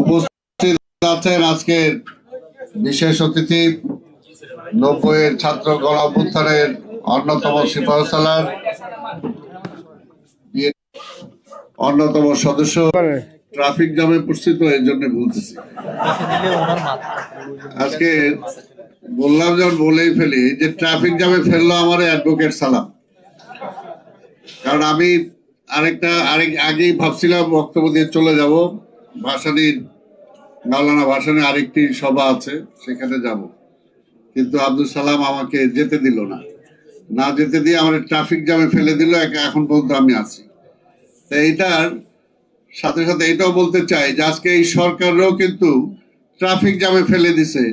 উপস্থিত আছেন আজকের বিশেষ অতিথি নব্বইয়ের ছাত্র গণ অভ্যুত্থানের অন্যতম সিপাহসালার অন্যতম সদস্য। ট্রাফিক জ্যামে পড়ছি তো এই জন্য বলতেছি। আজকে বললাম যখন বলেই ফেলি যে ট্রাফিক জ্যামে ফেলল আমার অ্যাডভোকেট সালাম। কারণ আমি আরেকটা, আরেক আগেই ভাবছিলাম বক্তব্য দিয়ে চলে যাব। ভাসানির মাওলানা ভাসানে আরেকটি সভা আছে, সেখানে যাব। কিন্তু আব্দুল সালাম আমাকে যেতে দিল না। না যেতে দিয়ে আমার ট্রাফিক জ্যামে ফেলে দিল এখন পর্যন্ত আমি আছি। তো এইটার সাথে সাথে এটাও বলতে চাই যে আজকে এই সরকাররাও কিন্তু ট্রাফিক জ্যামে ফেলে দিছে।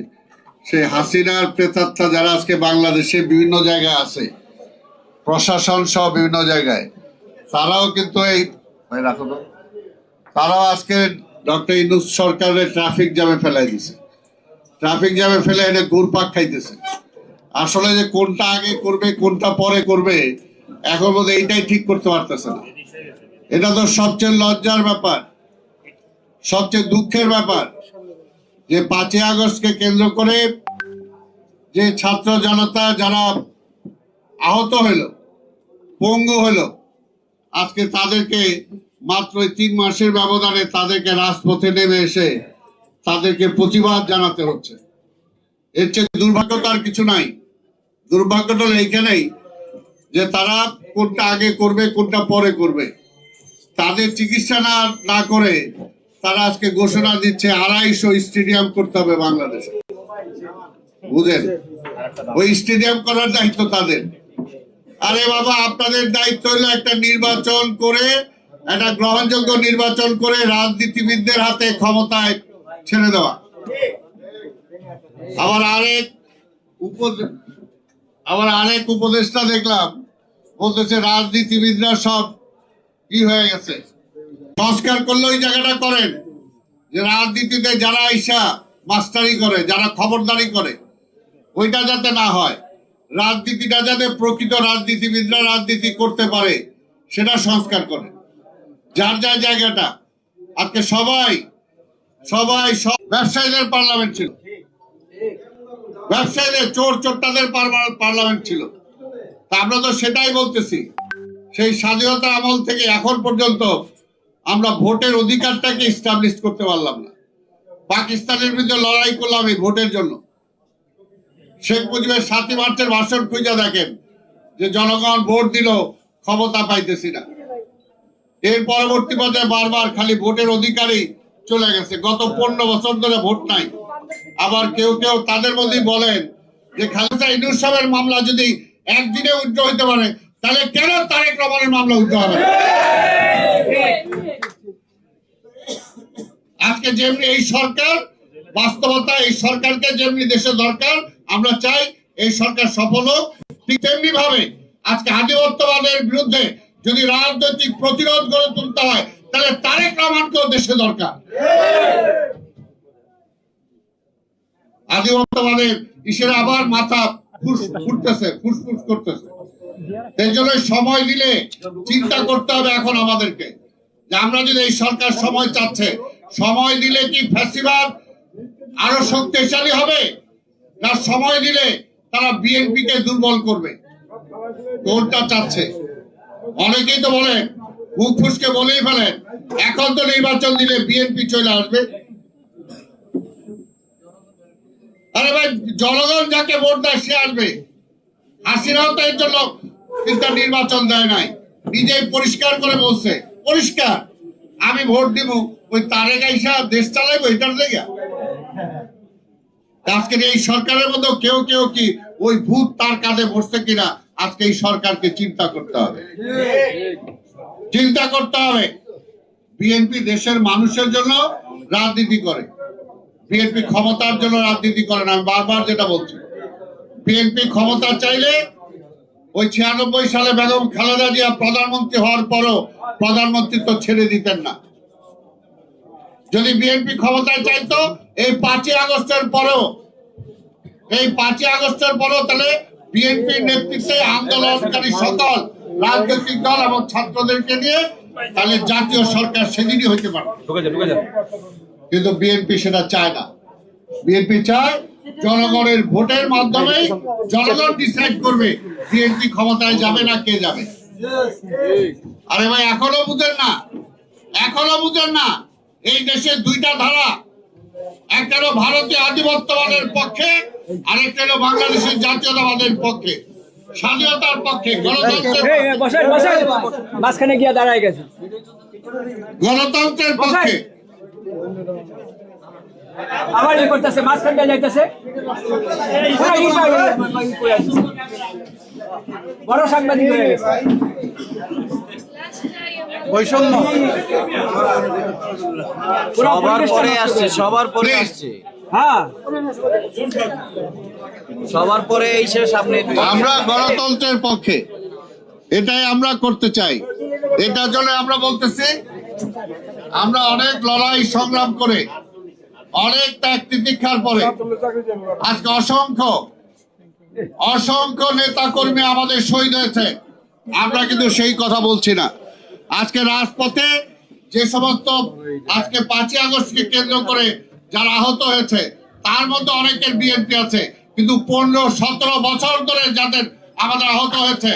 সে হাসিনার প্রেতাত্মা যারা আজকে বাংলাদেশে বিভিন্ন জায়গায় আছে, প্রশাসন সহ বিভিন্ন জায়গায়, তারাও কিন্তু এই তারাও আজকে ডক্টর ইনুস সরকারের ট্রাফিক জ্যামে ফেলাই দিছে। ট্রাফিক জ্যামে ফেলে এনে ঘুরপাক খাইতেছে। আসলে যে কোনটা আগে করবে, কোনটা পরে করবে, এখন বোধ এইটাই ঠিক করতে পারতেছে না। এটা তো সবচেয়ে লজ্জার ব্যাপার, সবচেয়ে দুঃখের ব্যাপার যে পাঁচই আগস্টকে কেন্দ্র করে যে ছাত্র জনতা যারা আহত হইল পঙ্গু হলো, আজকে তাদেরকে মাত্র তিন মাসের ব্যবধানে তাদেরকে রাজপথে নেমে এসে তাদেরকে প্রতিবাদ জানাতে হচ্ছে। এর চেয়ে দুর্ভাগ্য আর কিছু নাই। দুর্ভাগ্যটা হলো এইখানেই যে তারা কোনটা আগে করবে, কোনটা পরে করবে। তাদের চিকিৎসা না না করে তারা আজকে ঘোষণা দিচ্ছে আড়াইশো স্টেডিয়াম করতে হবে বাংলাদেশে। বুঝেন? ওই স্টেডিয়াম করার দায়িত্ব তাদের। আরে বাবা, আপনাদের দায়িত্ব হলো একটা নির্বাচন করে একটা গ্রহণযোগ্য নির্বাচন করে রাজনীতিবিদদের হাতে ক্ষমতায় ছেড়ে দেওয়া। আবার আরেক আবার আরেক উপদেষ্টা দেখলাম, বলতেছে রাজনীতিবিদরা সব কি হয়ে গেছে। সংস্কার করলে ওই জায়গাটা করেন। যে রাজনীতিতে যারা আইসা মাস্টারি করে, যারা খবরদারি করে, ওইটা যাতে না হয়। রাজনীতিটা যাতে প্রকৃত রাজনীতিবিদরা রাজনীতি করতে পারে, সেটা সংস্কার করে যার যার জায়গাটা। আজকে সবাই সবাই সব ব্যবসায়ীদের পার্লামেন্ট ছিল। ব্যবসায়ীদের চোর চোরটাদের পার্লামেন্ট ছিল। তা আমরা তো সেটাই বলতেছি। সেই স্বাধীনতা আমল থেকে এখন পর্যন্ত আমরা ভোটের অধিকারটাকে ইস্টাবলিশ করতে পারলাম না। পাকিস্তানের বিরুদ্ধে লড়াই করলাম এই ভোটের জন্য। শেখ মুজিবের সাতই মার্চের ভাষণ খুঁজে দেখেন যে জনগণ ভোট দিল ক্ষমতা পাইতেছি না। এর পরবর্তী পর্যায়ে বারবার খালি ভোটের অধিকারই চলে গেছে। গত পনেরো বছর ধরে ভোট নাই। আবার কেউ কেউ তাদের মধ্যেই বলেন যে খালেদা ইনুস সাহেবের মামলা যদি একদিনে উজ্জ্ব হইতে পারে, তাহলে কেন তারেক রহমানের মামলা উজ্জ্ব হবে আজকে যেমনি এই সরকার, বাস্তবতা এই সরকারকে যেমনি দেশে দরকার, আমরা চাই এই সরকার সফল হোক। ঠিক তেমনি ভাবে আজকে আধিপত্যবাদের বিরুদ্ধে যদি রাজনৈতিক প্রতিরোধ গড়ে তুলতে হয়, তাহলে তারেক রহমানকেও দেশে দরকার। আধিপত্যবাদের ইসের আবার মাথা ফুটতেছে ফুসফুস করতেছে। এই জন্য সময় দিলে চিন্তা করতে হবে এখন আমাদেরকে। যে আমরা যদি এই সরকার সময় চাচ্ছে, সময় দিলে কি ফ্যাসিবাদ আরও শক্তিশালী হবে? না সময় দিলে তারা বিএনপি কে দুর্বল করবে? কোনটা চাচ্ছে? অনেকেই তো বলেন মুখ ফুসকে বলেই ফেলেন এখন তো নির্বাচন দিলে বিএনপি চলে আসবে। আরে ভাই, জনগণ যাকে ভোট দেয়, সে আসবে। হাসিনাও তো এর জন্য কিন্তু নির্বাচন দেয় নাই। নিজেই পরিষ্কার করে বলছে, পরিষ্কার, আমি ভোট দিব। ওই তারেক আইসা দেশ চালাইবো, এটার লেগে? আজকের এই সরকারের মধ্যে কেউ কেউ কি ওই ভূত তার কাঁধে বসছে কিনা আজকে এই সরকারকে চিন্তা করতে হবে। চিন্তা করতে হবে। বিএনপি দেশের মানুষের জন্য রাজনীতি করে। বিএনপি ক্ষমতার জন্য রাজনীতি করে না আমি বারবার যেটা বলছি। বিএনপি ক্ষমতা চাইলে ওই ছিয়ানব্বই সালে বেগম খালেদা জিয়া প্রধানমন্ত্রী হওয়ার পরও প্রধানমন্ত্রী তো ছেড়ে দিতেন না। যদি বিএনপি ক্ষমতায় চাইতো এই পাঁচই আগস্টের পরেও এই পাঁচই আগস্টের পরেও তাহলে বিএনপির নেতৃত্বে আন্দোলনকারী সকল রাজনৈতিক দল এবং ছাত্রদেরকে নিয়ে তাহলে জাতীয় সরকার সেদিনই হইতে পারে। কিন্তু বিএনপি সেটা চায় না। বিএনপি চায় জনগণের ভোটের মাধ্যমে জনগণ ডিসাইড করবে বিএনপি ক্ষমতায় যাবে না কে যাবে। আরে ভাই এখনও বুঝেন না এখনও বুঝেন না এই দেশে দুইটা ধারা একটা ভারতীয় আধিপত্যবাদের পক্ষে আরেকটা হলো বাংলাদেশের জাতীয়তাবাদের পক্ষে স্বাধীনতার পক্ষে গণতন্ত্রের গিয়া দাঁড়ায় গেছে। গণতন্ত্রের পক্ষে। আবার ই করতেছে মাঝখানটা যাইতেছে। পুরো ই করে। দিছে। বড় সাংবাদিক হয়ে গেছে। বৈষম্য। পুরো সবার পরে আসছে সবার পরে আসছে। হ্যাঁ। সবার পরে এই শেষ আপনি আমরা গণতন্ত্রের পক্ষে। এটাই আমরা করতে চাই। এটার জন্য আমরা বলতেছি আমরা অনেক লড়াই সংগ্রাম করে অনেক ত্যাগ তিতিক্ষার পরে আজকে অসংখ্য অসংখ্য নেতা কর্মী আমাদের শহীদ হয়েছে। আমরা কিন্তু সেই কথা বলছি না। আজকে রাজপথে যে সমস্ত আজকে পাঁচই আগস্টকে কেন্দ্র করে যারা আহত হয়েছে, তার মধ্যে অনেকের বিএনপি আছে। কিন্তু পনেরো, সতেরো বছর ধরে যাদের আমাদের আহত হয়েছে,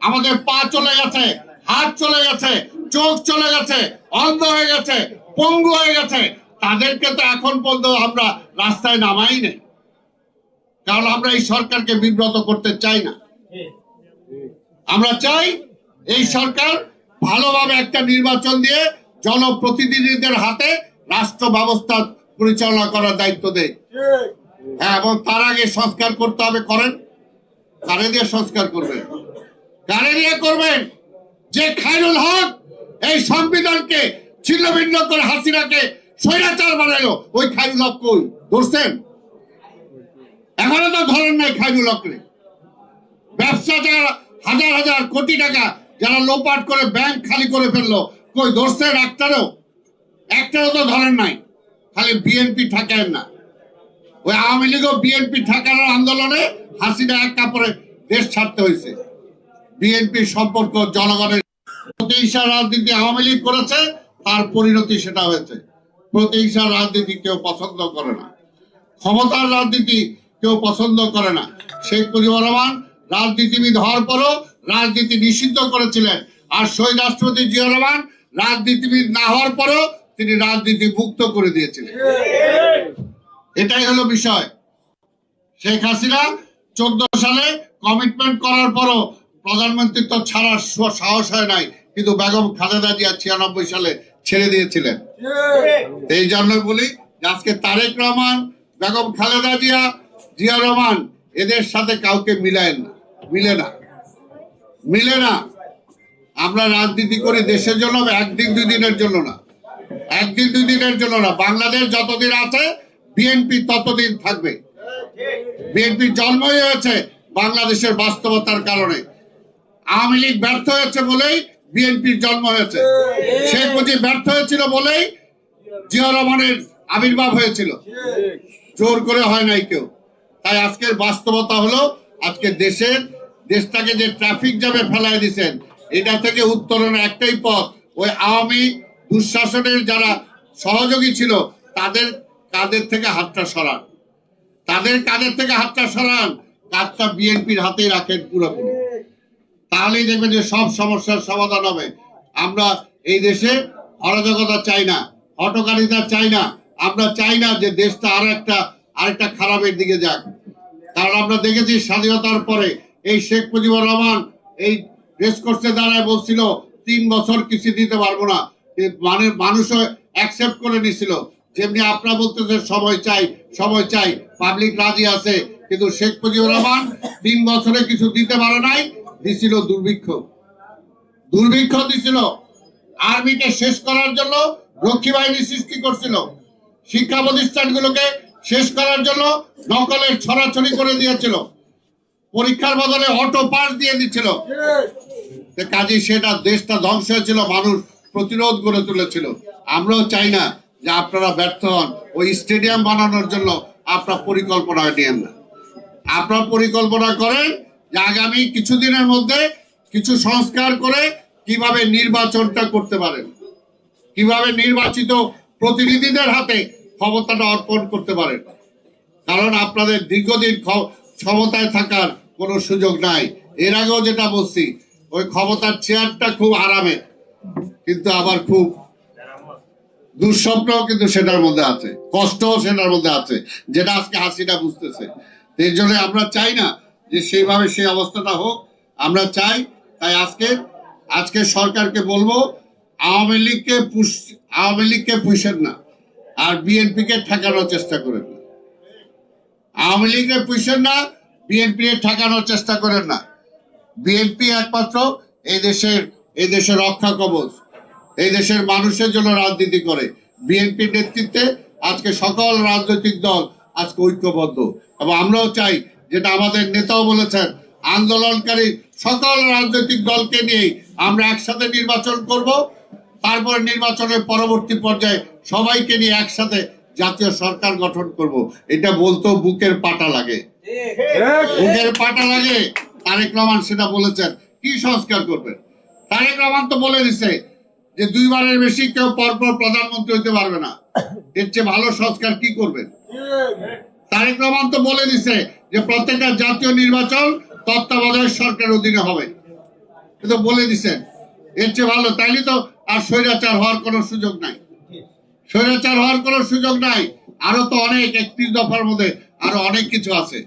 আমাদের পা চলে গেছে, হাত চলে গেছে, চোখ চলে গেছে, অন্ধ হয়ে গেছে, পঙ্গু হয়ে গেছে, তাদেরকে তো এখন পর্যন্ত আমরা রাস্তায় নামাই নেই। কারণ আমরা এই সরকারকে বিব্রত করতে চাই না। আমরা চাই এই সরকার ভালোভাবে একটা নির্বাচন দিয়ে জনপ্রতিনিধিদের হাতে রাষ্ট্র ব্যবস্থা পরিচালনা করার দায়িত্ব দেয়। হ্যাঁ এবং তার আগে সংস্কার করতে হবে করেন। কারে দিয়ে সংস্কার করবেন। কারে দিয়ে করবেন যে খায়রুল হক এই সংবিধানকে ছিন্ন ভিন্ন করে হাসিনাকে স্বৈরাচার বানাইলো ওই খায়রুল হক কই? ধরছেন? এখনও তো ধরেন নাই খায়রুল হকরে। ব্যবসা যারা হাজার হাজার কোটি টাকা যারা লোপাট করে ব্যাংক খালি করে ফেলল কই ধরছেন? একটারও একটারও তো ধরেন নাই। খালি বিএনপি ঠাকায় না। ওই আওয়ামী লীগ বিএনপি ঠেকানোর আন্দোলনে হাসিনা এক কাপড়ে দেশ ছাড়তে হয়েছে। বিএনপি সম্পর্ক জনগণের প্রতিহিংসা রাজনীতি আওয়ামী লীগ করেছে, তার পরিণতি সেটা হয়েছে। প্রতিহিংসা রাজনীতি কেউ পছন্দ করে না। ক্ষমতার রাজনীতি কেউ পছন্দ করে না। শেখ মুজিবুর রহমান রাজনীতিবিদ হওয়ার পরও রাজনীতি নিষিদ্ধ করেছিলেন। আর শহীদ রাষ্ট্রপতি জিয়া রহমান রাজনীতিবিদ না হওয়ার পরও তিনি রাজনীতি মুক্ত করে দিয়েছিলেন। এটাই হলো বিষয়। শেখ হাসিনা চোদ্দ সালে কমিটমেন্ট করার পরও প্রধানমন্ত্রিত্ব ছাড়ার সাহস হয় নাই, কিন্তু বেগম খালেদা জিয়া ছিয়ানব্বই সালে ছেড়ে দিয়েছিলেন। এই জন্য বলি, আজকে তারেক রহমান, বেগম খালেদা জিয়া জিয়া রহমান, এদের সাথে কাউকে মিলায় না, মিলে না। মিলে না। আমরা রাজনীতি করি দেশের জন্য, একদিন দুই দিনের জন্য না। একদিন দুই দিনের জন্য না, বাংলাদেশ যতদিন আছে, বিএনপি ততদিন থাকবে। বিএনপির জন্মই হয়েছে বাংলাদেশের বাস্তবতার কারণে। আওয়ামী লীগ ব্যর্থ হয়েছে বলেই বিএনপির জন্ম হয়েছে। শেখ মুজিব ব্যর্থ হয়েছিল বলেই জিয়া রহমানের আবির্ভাব হয়েছিল। জোর করে হয় নাই কেউ। তাই আজকের বাস্তবতা হলো, আজকে দেশের, দেশটাকে যে ট্রাফিক জ্যামে ফেলায় দিচ্ছেন এটা থেকে উত্তরণের একটাই পথ, ওই আওয়ামী দুঃশাসনের যারা সহযোগী ছিল, তাদের কাদের থেকে হাতটা সরান। তাদের কাদের থেকে হাতটা সরান কাজটা বিএনপির হাতেই রাখেন পুরোপুরি। তাহলেই দেখবেন যে সব সমস্যার সমাধান হবে। আমরা এই দেশে অরাজকতা চাই না হটকারিতা চাই না। আমরা চাই না যে দেশটা আরও একটা, আরেকটা খারাপের দিকে যাক। কারণ আমরা দেখেছি স্বাধীনতার পরে এই শেখ মুজিবুর রহমান এই রেস কোর্সে দাঁড়ায় বলছিল, তিন বছর কিছু দিতে পারব না। মানে মানুষও অ্যাকসেপ্ট করে নিছিল। যেমনি আপনারা বলতেছে সময় চাই সময় চাই পাবলিক রাজি আছে। কিন্তু শেখ মুজিবুর রহমান তিন বছরে কিছু দিতে পারে নাই দিছিল দুর্ভিক্ষ। দুর্ভিক্ষ দিছিল। আর্মিকে শেষ করার জন্য রক্ষী বাহিনী সৃষ্টি করছিল। শিক্ষা প্রতিষ্ঠানগুলোকে শেষ করার জন্য নকলের ছড়াছড়ি করে দিয়েছিল। পরীক্ষার বদলে অটো পাস দিয়ে দিচ্ছিল কাজে সেটা দেশটা ধ্বংস হয়েছিল মানুষ প্রতিরোধ গড়ে তুলেছিল। আমরাও চাই না যে আপনারা ব্যর্থ হন। ওই স্টেডিয়াম বানানোর জন্য আপনার পরিকল্পনা নিয়েন না। আপনার পরিকল্পনা করেন যে আগামী কিছুদিনের মধ্যে কিছু সংস্কার করে কীভাবে নির্বাচনটা করতে পারেন। কীভাবে নির্বাচিত প্রতিনিধিদের হাতে ক্ষমতাটা অর্পণ করতে পারেন। কারণ আপনাদের দীর্ঘদিন ক্ষমতায় থাকার কোনো সুযোগ নাই। এর আগেও যেটা বলছি, ওই ক্ষমতার চেয়ারটা খুব আরামে কিন্তু আবার খুব দুঃস্বপ্নও কিন্তু সেটার মধ্যে আছে, কষ্টও সেটার মধ্যে আছে, যেটা আজকে হাসিটা বুঝতেছে। এর জন্য আমরা চাই না যে সেইভাবে সেই অবস্থাটা হোক, আমরা চাই, তাই আজকে আজকে সরকারকে বলব, আওয়ামী লীগকে পুষ আওয়ামী লীগকে পুষেন না, আর বিএনপি কে ঠেকানোর চেষ্টা করেন না। আওয়ামী লীগকে পুষেন না বিএনপি ঠেকানোর চেষ্টা করেন না। বিএনপি একমাত্র এই দেশের এই দেশের রক্ষা কবচ এই দেশের মানুষের জন্য রাজনীতি করে। বিএনপির নেতৃত্বে আজকে সকল রাজনৈতিক দল আজকে ঐক্যবদ্ধ। এবং আমরাও চাই যেটা আমাদের নেতাও বলেছেন আন্দোলনকারী সকল রাজনৈতিক দলকে নিয়ে আমরা একসাথে নির্বাচন করব। তারপর নির্বাচনের পরবর্তী পর্যায়ে সবাইকে নিয়ে একসাথে জাতীয় সরকার গঠন করব। এটা বলতেও বুকের পাটা লাগে। বুকের পাটা লাগে। তারেক রহমান সেটা বলেছেন। কি সংস্কার করবেন? তারেক রহমান তো বলে দিছে যে দুইবারের বেশি কেউ পরপর প্রধানমন্ত্রী হতে পারবে না। এর চেয়ে ভালো সংস্কার কি করবেন? তারেক রহমান তো বলে দিছে যে প্রত্যেকটা জাতীয় নির্বাচন তত্ত্বাবধায়ক সরকারের অধীনে হবে। কিন্তু বলে দিছেন। এর চেয়ে ভালো, তাইলে তো আর স্বৈরাচার হওয়ার কোনো সুযোগ নাই। স্বৈরাচার হওয়ার কোনো সুযোগ নাই। আরও তো অনেক, একত্রিশ দফার মধ্যে আরও অনেক কিছু আছে।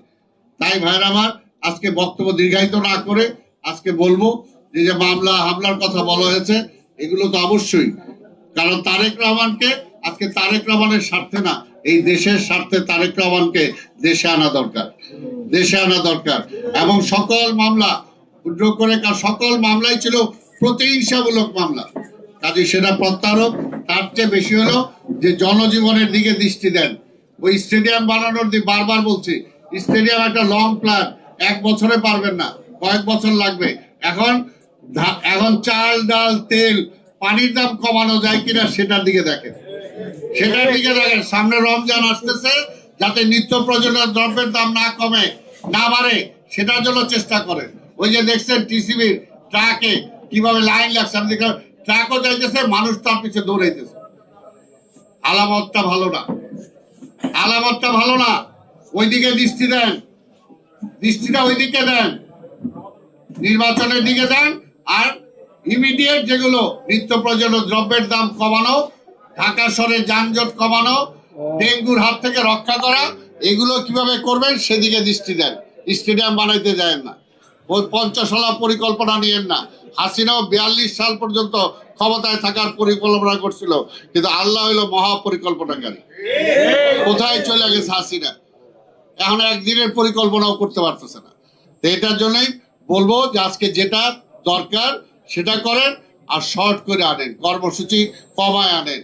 তাই ভাইয়ের আমার, আজকে বক্তব্য দীর্ঘায়িত না করে আজকে বলব যে যে মামলা, হামলার কথা বলা হয়েছে, এগুলো তো অবশ্যই। কারণ তারেক রহমানকে, আজকে তারেক রহমানের স্বার্থে না, এই দেশের স্বার্থে তারেক রহমানকে দেশে আনা দরকার, দেশে আনা দরকার। এবং সকল মামলা উদ্যোগ করে সকল মামলাই ছিল প্রতিহিংসামূলক মামলা। কাজে সেটা প্রত্যারোপ, তার চেয়ে বেশি হলো যে জনজীবনের দিকে দৃষ্টি দেন। ওই স্টেডিয়াম বানানোর দিকে বারবার বলছি, স্টেডিয়াম একটা লং প্ল্যান, এক বছরে পারবেন না, কয়েক বছর লাগবে। এখন এখন চাল, ডাল, তেল, পানির দাম কমানো যায় কিনা সেটার দিকে দেখেন। সেটার দিকে দেখেন, সামনে রমজান আসতেছে, যাতে নিত্য প্রয়োজনীয় দ্রব্যের দাম না কমে, না বাড়ে, সেটার জন্য চেষ্টা করেন। ওই যে দেখছেন টিসিবির ট্রাকে কীভাবে লাইন লাগছে আমি দেখলাম ট্রাকও যাইতেছে, মানুষ তার পিছনে দৌড়াইতেছে। আলামতটা ভালো না। আলামতটা ভালো না। ওইদিকে দৃষ্টি দেন। দৃষ্টিটা ওইদিকে দেন। নির্বাচনের দিকে দেন। আর ইমিডিয়েট যেগুলো নিত্য প্রয়োজনীয় দ্রব্যের দাম কমানো, ঢাকা শহরে যানজট কমানো, ডেঙ্গুর হাত থেকে রক্ষা করা, এগুলো কীভাবে করবেন সেদিকে দৃষ্টি দেন। স্টেডিয়াম বানাইতে যায় না। ওই পঞ্চশালা পরিকল্পনা নিয়েন না। হাসিনাও বিয়াল্লিশ সাল পর্যন্ত ক্ষমতায় থাকার পরিকল্পনা করছিল, কিন্তু আল্লাহ হইল মহা পরিকল্পনাকারী কোথায় চলে গেছে হাসিনা? এখন একদিনের পরিকল্পনাও করতে পারতেছে না। তো এটার জন্যই বলব যে আজকে যেটা দরকার, সেটা করেন আর শর্ট করে আনেন, কর্মসূচি কমায় আনেন।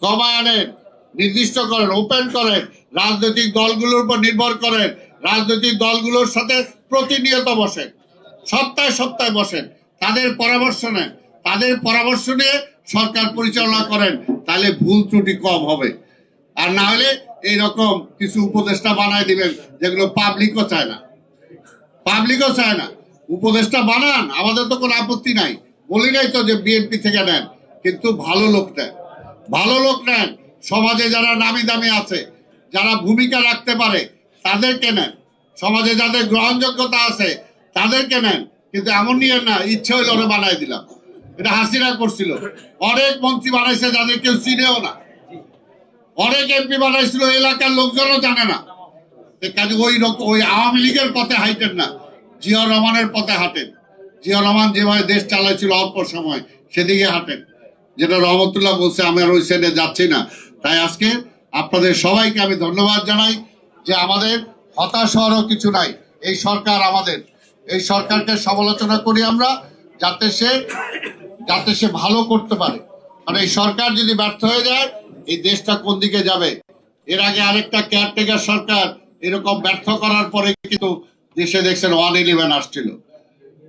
কমায় আনেন, নির্দিষ্ট করেন ওপেন করেন, রাজনৈতিক দলগুলোর উপর নির্ভর করেন, রাজনৈতিক দলগুলোর সাথে প্রতিনিয়ত বসেন, সপ্তাহে সপ্তাহে বসেন, তাদের পরামর্শ নেন, তাদের পরামর্শ নিয়ে সরকার পরিচালনা করেন, তাহলে ভুল ত্রুটি কম হবে। আর না হলে এইরকম কিছু উপদেষ্টা বানায় দিবেন যেগুলো পাবলিকও চায় না। পাবলিকও চায় না। উপদেষ্টা বানান, আমাদের তো কোনো আপত্তি নাই। বলি নাই তো যে বিএনপি থেকে নেন, কিন্তু ভালো লোক নেন। ভালো লোক নেন, সমাজে যারা নামি দামি আছে, যারা ভূমিকা রাখতে পারে, তাদেরকে নেন। সমাজে যাদের গ্রহণযোগ্যতা আছে, তাদেরকে নেন। কিন্তু এমন নিয়ে না, ইচ্ছে হইলে ওরা বানাই দিলাম। এটা হাসিনা করছিল। অনেক মন্ত্রী বানাইছে যাদের কেউ চিনেও না। অনেক এমপি বানাইছিল, এলাকার লোকজনও জানে না। কাজে ওই ওই আওয়ামী লীগের পথে হাইটেন না। জিয়া রহমানের পথে হাঁটেন। জিয়া রহমান যেভাবে দেশ চালাইছিল অল্প সময়, সেদিকে হাঁটেন। যেটা রহমতুল্লাহ বলছে, আমি আর ওই সাইডে যাচ্ছি না। তাই আজকে আপনাদের সবাইকে আমি ধন্যবাদ জানাই যে আমাদের হতাশ হওয়ারও কিছু নাই। এই সরকার আমাদের। এই সরকারকে সমালোচনা করি আমরা, যাতে সে যাতে সে ভালো করতে পারে। কারণ এই সরকার যদি ব্যর্থ হয়ে যায়, এই দেশটা কোন দিকে যাবে? এর আগে আরেকটা কেয়ারটেকার সরকার এরকম ব্যর্থ করার পরে কিন্তু দেশে দেখছেন ওয়ান ইলেভেন আসছিল।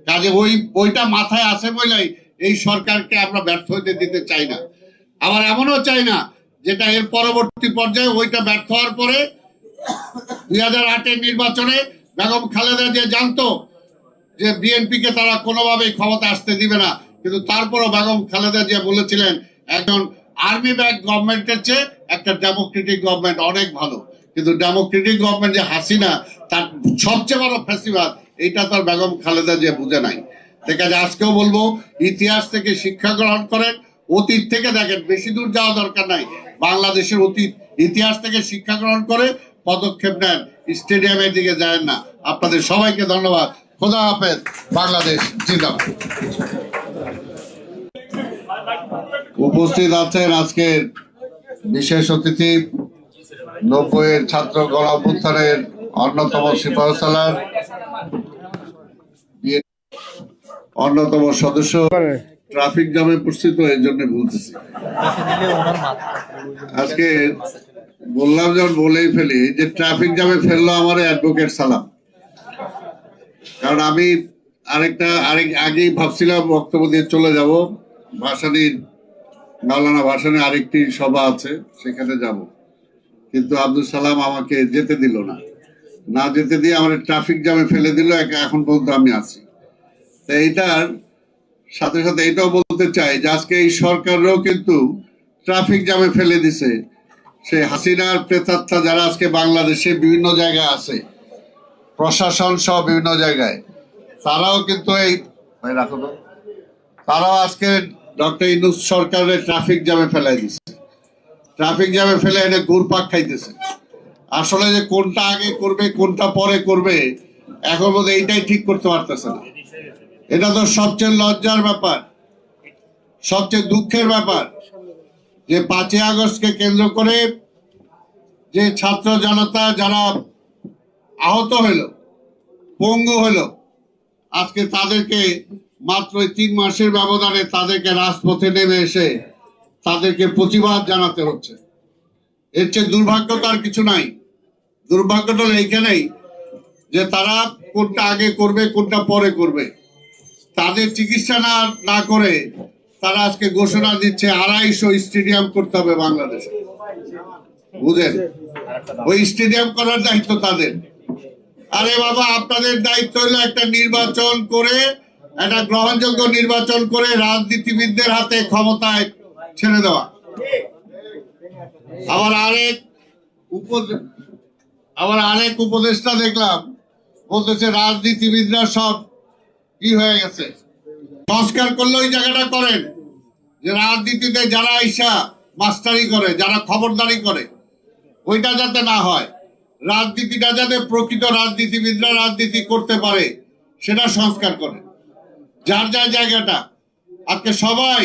কাজে ওই, ওইটা মাথায় আছে বলেই এই সরকারকে আমরা ব্যর্থ হতে দিতে চাই না। আবার এমনও চাই না, যেটা এর পরবর্তী পর্যায়ে ওইটা ব্যর্থ হওয়ার পরে দুই হাজার আটের নির্বাচনে বেগম খালেদা যে জানতো যে বিএনপি কে তারা কোনোভাবেই ক্ষমতা আসতে দিবে না। কিন্তু তারপরও বেগম খালেদা জিয়া বলেছিলেন, একজন আর্মি ব্যাক গভর্নমেন্টের চেয়ে একটা ডেমোক্রেটিক গভর্নমেন্ট অনেক ভালো। কিন্তু ডেমোক্রেটিক গভর্নমেন্ট যে হাসিনা, তার সবচেয়ে বড় ফ্যাসিবাদ এটা তার বেগম খালেদা যে বুঝে নাই। ঠিক আছে আজকেও বলব, ইতিহাস থেকে শিক্ষা গ্রহণ করেন, অতীত থেকে দেখেন, বেশি দূর যাওয়া দরকার নাই। বাংলাদেশের অতীত, ইতিহাস থেকে শিক্ষা গ্রহণ করে পদক্ষেপ নেন, স্টেডিয়ামের দিকে যায় না। আপনাদের সবাইকে ধন্যবাদ। খোদা হাফেজ, বাংলাদেশ জিন্দাবাদ। উপস্থিত আছেন আজকের বিশেষ অতিথি নব্বইয়ের ছাত্র গণ অভ্যুত্থানের অন্যতম সিপাহ সালার অন্যতম সদস্য ট্রাফিক জ্যামে পড়ছি তো এই জন্য বলতেছি আজকে বললাম যখন বলেই ফেলি যে ট্রাফিক জ্যামে ফেলল আমার অ্যাডভোকেট সালাম। কারণ আমি আরেকটা, আরেক, আগেই ভাবছিলাম বক্তব্য দিয়ে চলে যাব। ভাসানির, মাওলানা ভাসানে আরেকটি সভা আছে, সেখানে যাব। কিন্তু আব্দুল সালাম আমাকে যেতে দিল না। না যেতে দিয়ে আমার ট্রাফিক জ্যামে ফেলে দিল এখন পর্যন্ত আমি আছি। তো এইটার সাথে সাথে এটাও বলতে চাই যে আজকে এই সরকারও কিন্তু ট্রাফিক জ্যামে ফেলে দিছে। সেই হাসিনার প্রেতাত্মা যারা আজকে বাংলাদেশে বিভিন্ন জায়গায় আছে, প্রশাসন সহ বিভিন্ন জায়গায়, তারাও কিন্তু এই রাখো তারাও আজকে ডক্টর ইনুস সরকারের ট্রাফিক জ্যামে ফেলাই দিছে। ট্রাফিক জ্যামে ফেলে এনে ঘুরপাক খাইতেছে। আসলে যে কোনটা আগে করবে, কোনটা পরে করবে, এখন বোধ এইটাই ঠিক করতে পারতেছে না। এটা তো সবচেয়ে লজ্জার ব্যাপার, সবচেয়ে দুঃখের ব্যাপার যে পাঁচই আগস্টকে কেন্দ্র করে যে ছাত্র জনতা যারা আহত হইল পঙ্গু হইল আজকে তাদেরকে মাত্র তিন মাসের ব্যবধানে তাদেরকে রাজপথে নেমে এসে তাদেরকে প্রতিবাদ জানাতে হচ্ছে। এর চেয়ে দুর্ভাগ্য তার কিছু নাই। দুর্ভাগ্যটা এইখানেই যে তারা কোনটা আগে করবে, কোনটা পরে করবে। তাদের চিকিৎসা না না করে তারা আজকে ঘোষণা দিচ্ছে, আড়াইশো স্টেডিয়াম করতে হবে বাংলাদেশে। বুঝেন? ওই স্টেডিয়াম করার দায়িত্ব তাদের। আরে বাবা, আপনাদের দায়িত্ব হলো একটা নির্বাচন করে, একটা গ্রহণযোগ্য নির্বাচন করে রাজনীতিবিদদের হাতে ক্ষমতায় ছেড়ে দেওয়া। আবার আরেক আবার আরেক উপদেষ্টা দেখলাম, বলতেছে রাজনীতিবিদরা সব কি হয়ে গেছে। সংস্কার করলে ওই জায়গাটা করেন। যে রাজনীতিতে যারা আইসা মাস্টারি করে, যারা খবরদারি করে, ওইটা যাতে না হয়। রাজনীতিটা যাতে প্রকৃত রাজনীতিবিদরা রাজনীতি করতে পারে, সেটা সংস্কার করে যার যার জায়গাটা। আজকে সবাই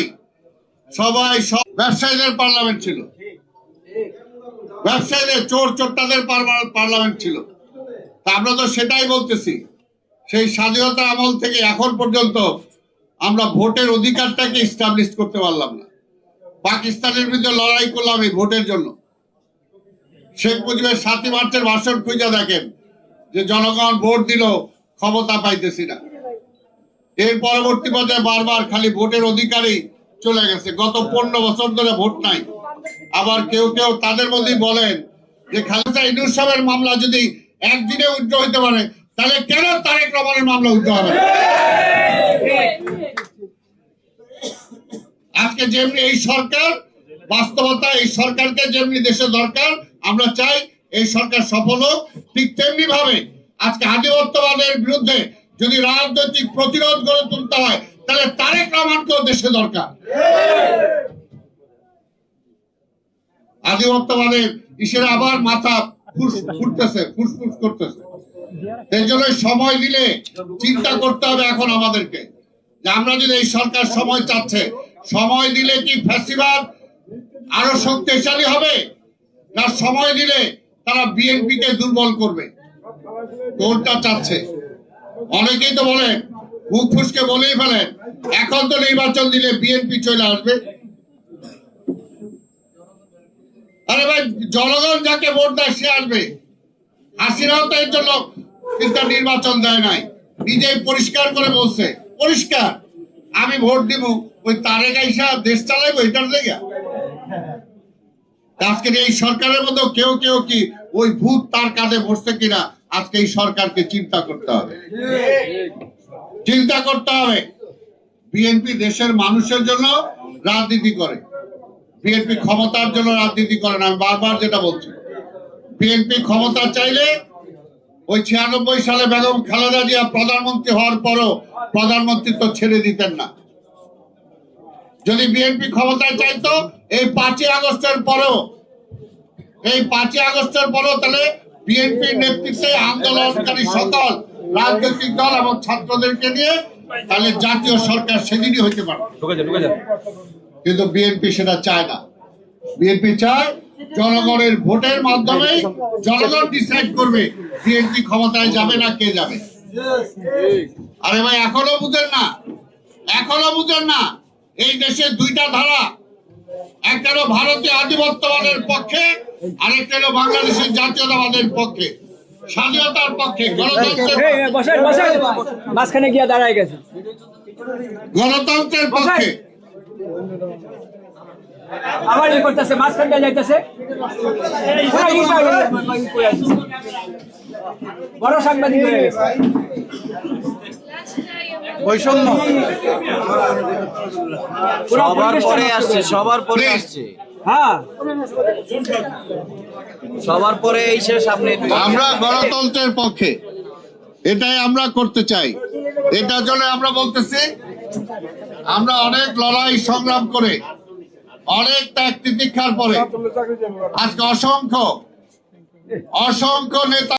সবাই সব ব্যবসায়ীদের পার্লামেন্ট ছিল। ব্যবসায়ীদের, চোর চোরটাদের পার্লামেন্ট ছিল। তা আমরা তো সেটাই বলতেছি। সেই স্বাধীনতা আমল থেকে এখন পর্যন্ত আমরা ভোটের অধিকারটাকে ইস্টাবলিশ করতে পারলাম না। পাকিস্তানের বিরুদ্ধে লড়াই করলাম এই ভোটের জন্য। শেখ মুজিবের সাতই মার্চের ভাষণ খুঁজে দেখেন যে জনগণ ভোট দিল, ক্ষমতা পাইতেছি না। এর পরবর্তী পর্যায়ে বারবার খালি ভোটের অধিকারই চলে গেছে। গত পনেরো বছর ধরে ভোট নাই। আবার কেউ কেউ তাদের মধ্যেই বলেন যে খালেদা ইনুস সাহেবের মামলা যদি একদিনে উজ্জ্ব হইতে পারে, তাহলে কেন তারেক রহমানের মামলা উজ্জ্ব হবে? আজকে যেমনি এই সরকার, বাস্তবতা এই সরকারকে যেমনি দেশে দরকার, আমরা চাই এই সরকার সফল হোক। ঠিক তেমনি ভাবে আজকে আধিপত্যবাদের বিরুদ্ধে যদি রাজনৈতিক প্রতিরোধ গড়ে তুলতে হয় তাহলে তারেক রহমানকেও দেশে দরকার। আধিপত্যবাদের ইসের আবার মাথা ফুটতেছে ফুসফুস করতেছে। এই জন্য সময় দিলে চিন্তা করতে হবে এখন আমাদেরকে। যে আমরা যদি এই সরকার সময় চাচ্ছে, সময় দিলে কি ফ্যাসিবাদ আরও শক্তিশালী হবে? না সময় দিলে তারা বিএনপি কে দুর্বল করবে? কোনটা চাচ্ছে? অনেকেই তো বলেন মুখ ফুসকে বলেই ফেলেন। এখন তো নির্বাচন দিলে বিএনপি চলে আসবে। আরে ভাই, জনগণ যাকে ভোট দেয়, সে আসবে। হাসিনাও তো এর জন্য কিন্তু নির্বাচন দেয় নাই। নিজেই পরিষ্কার করে বলছে, পরিষ্কার, আমি ভোট দিব। ওই তারেক আইসা দেশ চালাইবো, এটার জায়গা আজকের এই সরকারের মধ্যে কেউ কেউ কি ওই ভূত তার কাঁধে বসছে কিনা, আজকে এই সরকারকে চিন্তা করতে হবে। চিন্তা করতে হবে। বিএনপি দেশের মানুষের জন্য রাজনীতি করে। বিএনপি ক্ষমতার জন্য রাজনীতি করে না, আমি বারবার যেটা বলছি। বিএনপি ক্ষমতা চাইলে ওই ছিয়ানব্বই সালে বেগম খালেদা জিয়া প্রধানমন্ত্রী হওয়ার পরও প্রধানমন্ত্রী তো ছেড়ে দিতেন না। যদি বিএনপি ক্ষমতায় চাইতো, এই পাঁচই আগস্টের পরেও, এই পাঁচই আগস্টের পরেও তাহলে বিএনপির নেতৃত্বে আন্দোলনকারী সকল রাজনৈতিক দল এবং ছাত্রদেরকে নিয়ে তাহলে জাতীয় সরকার সেদিনই হইতে পারে। কিন্তু বিএনপি সেটা চায় না। বিএনপি চায় জনগণের ভোটের মাধ্যমে জনগণ ডিসাইড করবে বিএনপি ক্ষমতায় যাবে না কে যাবে। আরে ভাই এখনও বুঝেন না এখনও বুঝেন না এই দেশে দুইটা ধারা একটা হলো ভারতীয় আধিপত্যবাদের পক্ষে আরেকটা হলো বাংলাদেশের জাতীয়তাবাদের পক্ষে। স্বাধীনতার পক্ষে মাঝখানে গিয়া দাঁড়ায় গেছে। গণতন্ত্রের পক্ষে আবার ই করতেছে মাঝখানটা যাইতেছে। বড় সাংবাদিক হয়ে গেছে। বৈষম্য। পুরো সবার পরে আসছে সবার পরে আসছে। হ্যাঁ। সবার পরে এই শেষ আপনি আমরা গণতন্ত্রের পক্ষে। এটাই আমরা করতে চাই। এটার জন্য আমরা বলতেছি আমরা অনেক লড়াই সংগ্রাম করে অনেক ত্যাগ তিতিক্ষার পরে আজকে অসংখ্য অসংখ্য নেতা